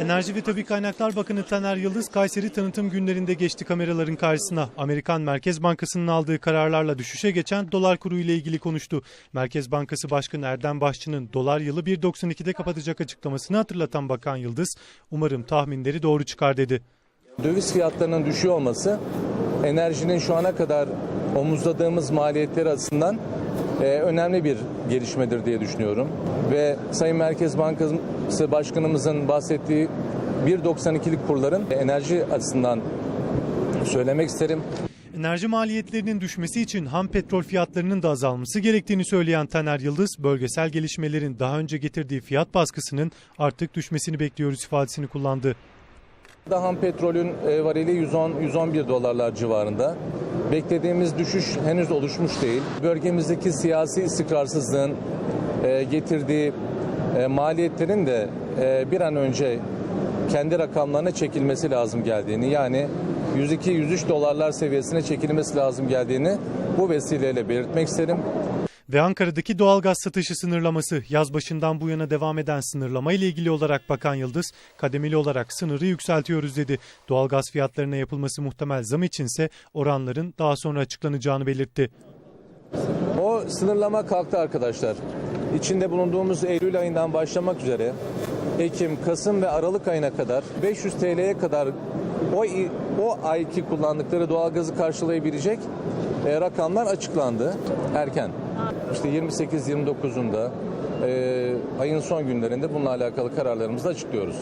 Enerji ve Tabi Kaynaklar Bakanı Taner Yıldız, Kayseri tanıtım günlerinde geçti kameraların karşısına. Amerikan Merkez Bankası'nın aldığı kararlarla düşüşe geçen dolar kuru ile ilgili konuştu. Merkez Bankası Başkanı Erdem Başçı'nın dolar yılı 1.92'de kapatacak açıklamasını hatırlatan Bakan Yıldız, umarım tahminleri doğru çıkar dedi. Döviz fiyatlarının düşüyor olması enerjinin şu ana kadar omuzladığımız maliyetleri açısından e, önemli bir gelişmedir diye düşünüyorum. Ve Sayın Merkez Bankası Başkanımızın bahsettiği 1.92'lik kurların enerji açısından söylemek isterim. Enerji maliyetlerinin düşmesi için ham petrol fiyatlarının da azalması gerektiğini söyleyen Taner Yıldız, bölgesel gelişmelerin daha önce getirdiği fiyat baskısının artık düşmesini bekliyoruz ifadesini kullandı. Ham petrolün e, varili 110-111 dolarlar civarında. Beklediğimiz düşüş henüz oluşmuş değil. Bölgemizdeki siyasi istikrarsızlığın e, getirdiği e, maliyetlerin de e, bir an önce kendi rakamlarına çekilmesi lazım geldiğini yani 102-103 dolarlar seviyesine çekilmesi lazım geldiğini bu vesileyle belirtmek isterim. Ve Ankara'daki doğalgaz satışı sınırlaması yaz başından bu yana devam eden sınırlama ile ilgili olarak Bakan Yıldız kademeli olarak sınırı yükseltiyoruz dedi. Doğalgaz fiyatlarına yapılması muhtemel zam içinse oranların daha sonra açıklanacağını belirtti. O sınırlama kalktı arkadaşlar. İçinde bulunduğumuz Eylül ayından başlamak üzere Ekim, Kasım ve Aralık ayına kadar 500 TL'ye kadar o o ayki kullandıkları doğalgazı karşılayabilecek e, rakamlar açıklandı erken. İşte 28-29'unda e, ayın son günlerinde bununla alakalı kararlarımızı açıklıyoruz.